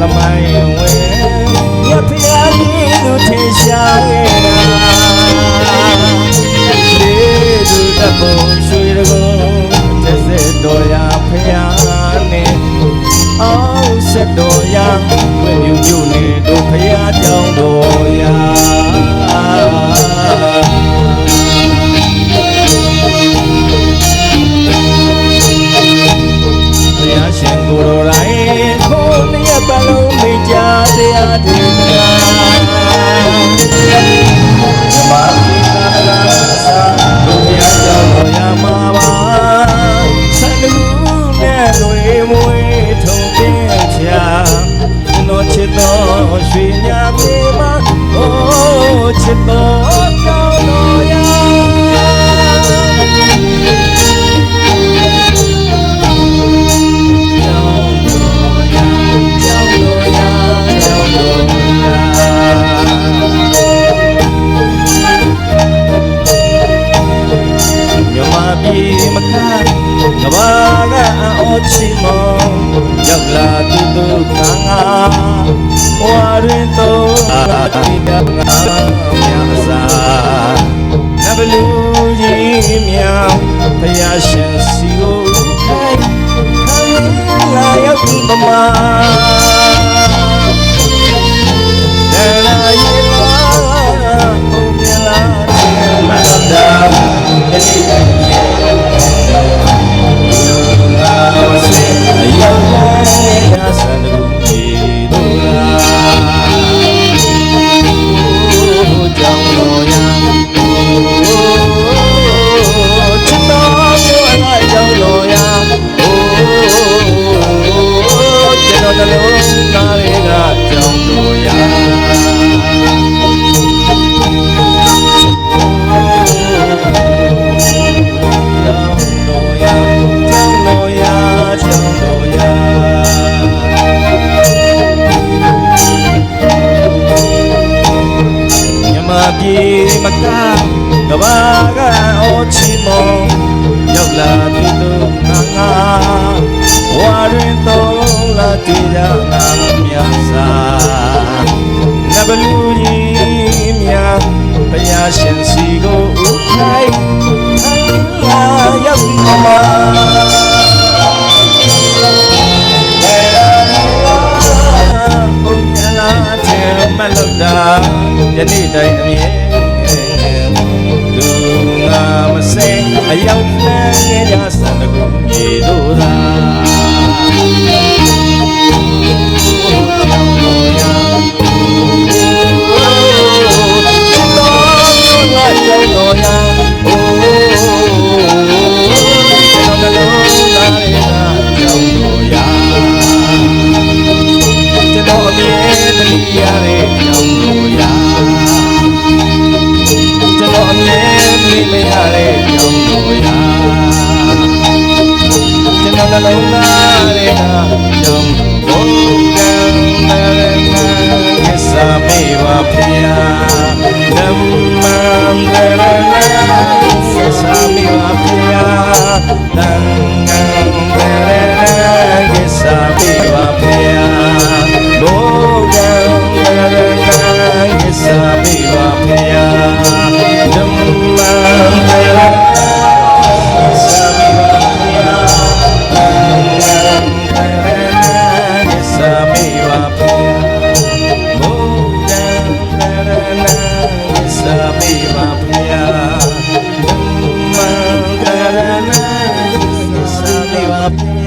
သာသနာသမိုင်းဝင်ရဖျားလေးသူထင်ရှားခဲ့တာလေသူတပုံရွှေတကုန်းတစ်စက်တော်ရဖျားနဲ့အောင်ဆက်တော်ရဝေမြူမြူနေတို့ဖျားကြောင်း ချာကျွန်တော်ချစ်တော်ရွှေညာမြေမှာအိုးချစ်တော် သူတို့ကငါဝါရင်တော့အတိကငါမြတ်စာနဘလူကြီးမြောင်ဘုရားရှင်စီကိုခိုင်ခိုင်လာရောက်ဒီပမာ ပြေမကကဘာကအောချီမောရောက်လာသူတို့ငါငါဝါရင်တော်လာတေးရာငါမြတ်စာနဘလူကြီးမြတ်ဘုရားရှင် နေ့တိုင်အမြဲသူငါမစဲအရောက်နဲ့ကြစံတကူမြေတို့ လုံးသား Sarana, Sarana,